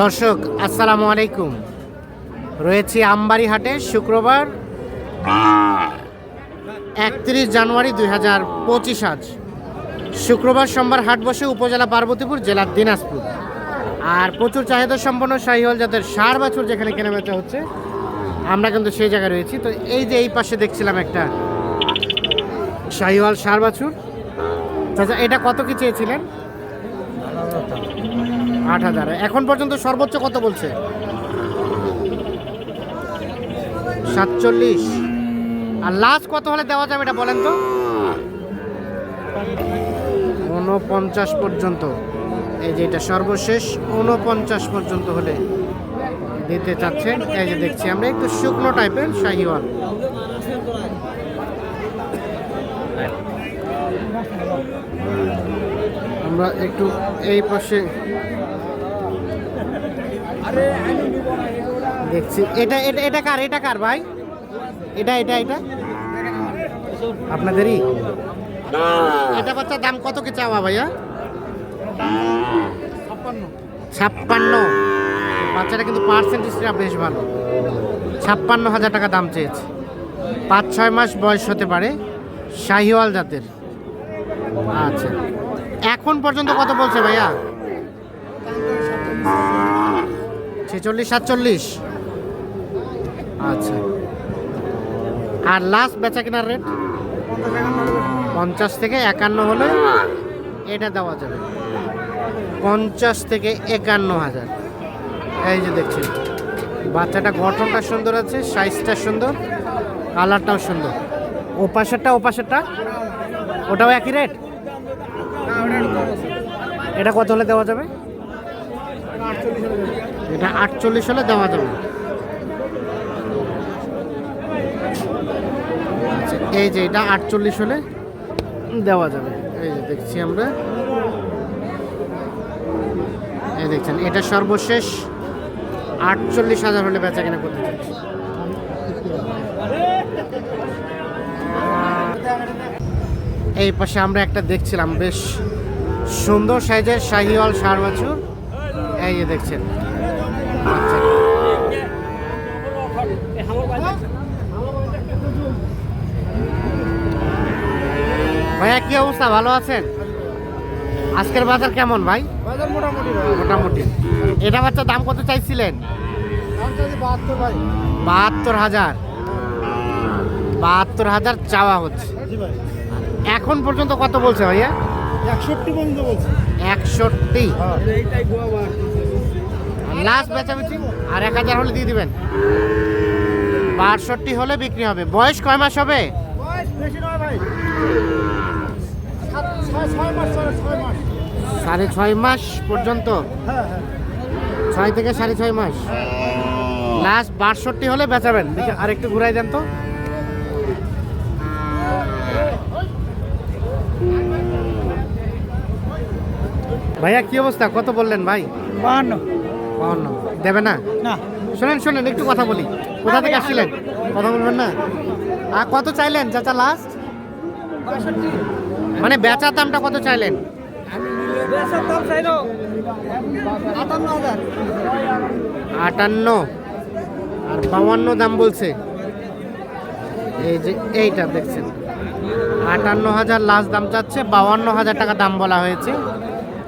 দর্শক, আসসালামু আলাইকুম। রয়েছি আমবাড়ি হাটে শুক্রবার, একত্রিশ জানুয়ারি দুই হাজার পঁচিশ আজ। শুক্রবার সোমবার হাট বসে উপজেলা পার্বতীপুর জেলার দিনাজপুর। আর প্রচুর চাহিদা সম্পন্ন শাহিওয়াল যাদের সার বছর যেখানে কেনাবেচা হচ্ছে, আমরা কিন্তু সেই জায়গায় রয়েছি। তো এই যে এই পাশে দেখছিলাম একটা শাহিওয়াল সার বাছুর। এটা কত কি চেয়েছিলেন? আট হাজার। এখন পর্যন্ত সর্বোচ্চ কত বলছে? সাতচল্লিশ। আর লাস্ট কত হলে দেওয়া যাবে এটা বলেন তো? উনপঞ্চাশ পর্যন্ত। এই যে এটা সর্বশেষ উনপঞ্চাশ পর্যন্ত হলে দিতে চাচ্ছেন। এই যে দেখছি আমরা, একটু শুকনো টাইপের শাহিওয়াল। আমরা একটু এই পাশে দেখছি। এটা এটা এটা কার এটা কার ভাই? এটা এটা এটা? আপনাদেরই? এটা বাচ্চার দাম কত কি চাওয়া ভাইয়া? ছাপ্পান্ন। বাচ্চাটা কিন্তু পার্সেন্টেজটা বেশ ভালো। ছাপ্পান্ন হাজার টাকা দাম চেয়েছে। পাঁচ ছয় মাস বয়স হতে পারে। শাহিওয়াল জাতের। আচ্ছা। এখন পর্যন্ত কত বলছে ভাইয়া? ছেচল্লিশ, সাতচল্লিশ। আচ্ছা। আর লাস্ট বেচা কেনার রেট পঞ্চাশ থেকে একান্ন হলে এটা দেওয়া যাবে। পঞ্চাশ থেকে একান্ন হাজার। এই যে দেখছেন, বাচ্চাটা গঠনটা সুন্দর আছে সাইজটা সুন্দর কালারটাও সুন্দর। ও পাশেরটা ওটাও একই রেট এটা কত হলে দেওয়া যাবে? এটা আটচল্লিশ হলে দেওয়া যাবে। এই যে এটা আটচল্লিশ হলে দেওয়া যাবে। এই যে দেখছি আমরা। এই দেখছেন, এটা সর্বশেষ আটচল্লিশ হাজার হলে বেচা কেনা করতে এই পাশে আমরা একটা দেখছিলাম, বেশ সুন্দর সাইজের শাহিওয়াল সার বাছুর। এই যে দেখছেন। ভাইয়া কি অবস্থা? ভালো আছেন? আজকের বাজার কেমন ভাই? মোটামুটি এটা বাচ্চা দাম কত চাইছিলেন? বাহাত্তর হাজার। বাহাত্তর হাজার চাওয়া হচ্ছে। এখন পর্যন্ত কত বলছে ভাইয়া? একষট্টি পর্যন্ত বলছি। একষট্টি? এইটাই গোয়া লাস্ট বেচাবেচি আর এক হাজার হলে দিয়ে দিবেন। বাষট্টি হলে বিক্রি হবে। বয়স কয় মাস হবে? সাড়ে ছয় মাস। পর্যন্ত? হ্যাঁ হ্যাঁ। ছয় থেকে সাড়ে ছয় মাস। লাস্ট বাষট্টি হলে বেচাবেন। দেখি আর একটু ঘুরাই দেন তো। ভাইয়া কি অবস্থা? কত বললেন ভাই? বাহান্ন। বাহান্ন। দেবে না? না। শোনেন শোনেন একটু কথা বলি। কোথা থেকে আসছিলেন? কথা বলবেন না? আর কত চাইলেন চাচা লাস্ট মানে বেচার দামটা কত চাইলেন? আটান্ন আর বাউান্ন দাম বলছে। এই যে এইটা দেখছেন। আটান্ন হাজার লাস্ট দাম চাচ্ছে বাউান্ন হাজার টাকা দাম বলা হয়েছে।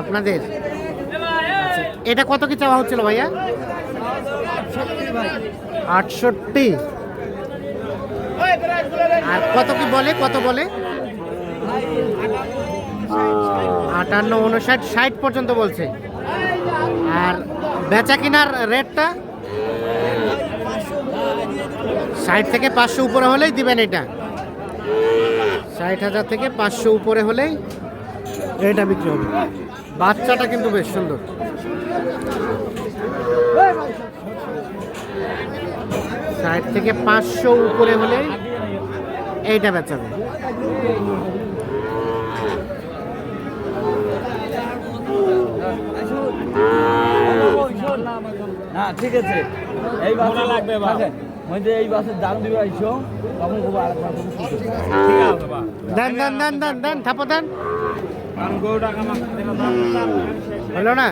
আপনাদের? এটা কত কি চাওয়া হচ্ছিল ভাইয়া? আটষট্টি। আর কত কি বলে, কত বলে? আটান্ন, উনষাট, ষাট পর্যন্ত বলছে। আর বেচা কেনার রেটটা? ষাট থেকে পাঁচশো উপরে হলেই দিবেন এটা। ষাট হাজার থেকে পাঁচশো উপরে হলেই এটা বিক্রি হবে। বাচ্চাটা কিন্তু বেশ সুন্দর। ষাট থেকে পাঁচশো উপরে হলে এইটা বেচাবে না ঠিক আছে। এই বাসে লাগবে মধ্যে এই বাসের দাম দিবে আইসো তখন খুব করবে। দেন দেন দেন দেন দেন থাপো দেন। হলো না?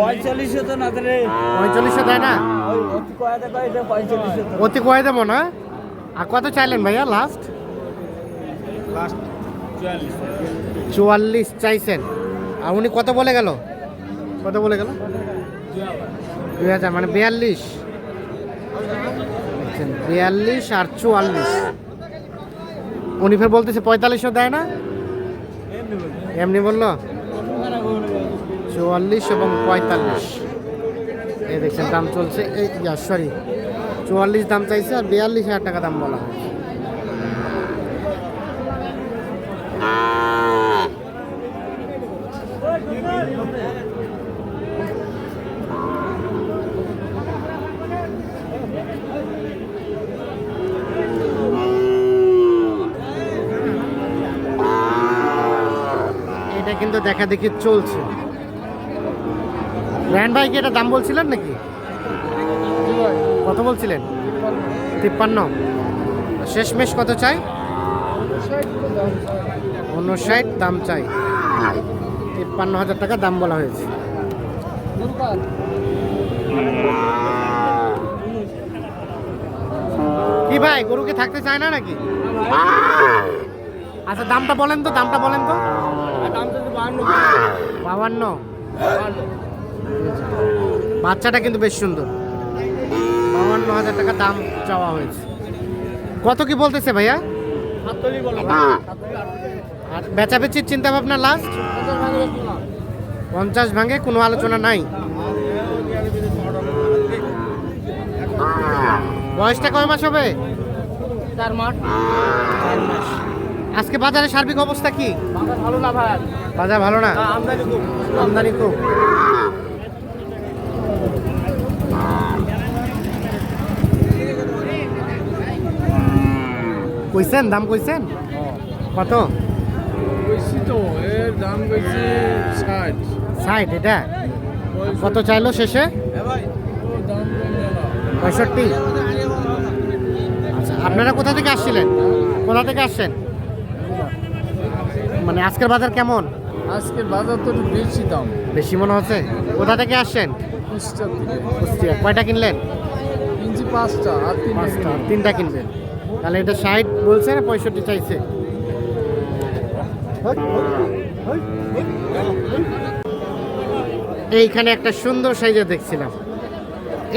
পঁয়তাল্লিশে তো না রে পঁয়তাল্লিশশো দেয় না? অতি কয় তো। অতি কয়ে দেবো না? আর কত চাইলেন ভাইয়া লাস্ট চুয়াল্লিশ। চাইছেন। আর উনি কত বলে গেল? কত বলে গেল? দুই হাজার মানে বিয়াল্লিশ। বিয়াল্লিশ আর চুয়াল্লিশ। উনি ফের বলতেছে পঁয়তাল্লিশও দেয় না? এমনি বলল? চুয়াল্লিশ এবং পঁয়তাল্লিশ। এই দেখছেন, দাম চলছে, এই সরি চুয়াল্লিশ দাম চাইছে আর বিয়াল্লিশ হাজার টাকা দাম বলা হয় এটা কিন্তু দেখা দেখি চলছে। র্যান ভাই কি এটা দাম বলছিলেন নাকি? কত বলছিলেন? তিপ্পান্ন। শেষমেশ কত চাই? উনষাট দাম চাই। তিপ্পান্ন হাজার টাকা দাম বলা হয়েছে। কি ভাই গরু কি থাকতে চায় না নাকি? আচ্ছা দামটা বলেন তো দামটা বলেন তো। বাবান্ন বাচ্চাটা কিন্তু বেশ সুন্দর। বাবান্ন হাজার টাকা দাম চাওয়া হয়েছে। কত কি বলতেছে ভাইয়া? আর বেচাবেচির চিন্তা ভাবনা লাস্ট পঞ্চাশ ভাঙে কোনো আলোচনা নাই। বয়সটা কয় মাস হবে? চার মাস। চার মাস। আজকে বাজারে সার্বিক অবস্থা কি? ভালো না ভাই? বাজার ভালো না? আমদানি খুব। আমদানি খুব। কইছেন? দাম কইছেন? কত? বেশি তো এর দাম বেশি ষাট। ষাট এটা? কত চাইলো শেষে? দাম পঁয়ষট্টি। আচ্ছা আপনারা কোথা থেকে আসছিলেন? কোথা থেকে আসছেন? মানে আজকের বাজার কেমন? আজকের বাজার তো একটু বেশি দাম। বেশি মনে হচ্ছে? কোথা থেকে আসছেন? কুষ্টিয়া কয়টা কিনলেন? কিনছি পাঁচটা আর পাঁচটা তিনটা কিনবেন। তাহলে এটা ষাট বলছে না পঁয়ষট্টি চাইছে? এইখানে একটা সুন্দর সাইজে দেখছিলাম।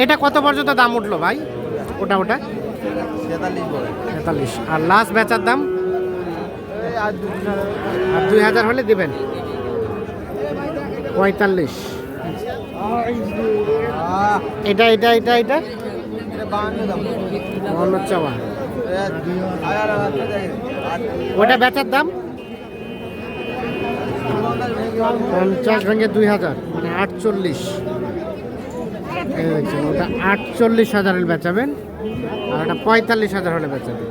এটা কত পর্যন্ত দাম উঠল ভাই? ওটা ওটা? তেতাল্লিশ আর লাস্ট বেচার দাম? দুই হাজার হলে দেবেন। পঁয়তাল্লিশ। এটা এটা এটা এটা? বাউন্ন চাওয়া। ওটা বেচার দাম? পঞ্চাশ ভেঙে দুই হাজার মানে আটচল্লিশ। ওটা আটচল্লিশ হাজার হলে বেচাবেন, আর ওটা পঁয়তাল্লিশ হাজার হলে বেচাবেন।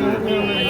Thank you.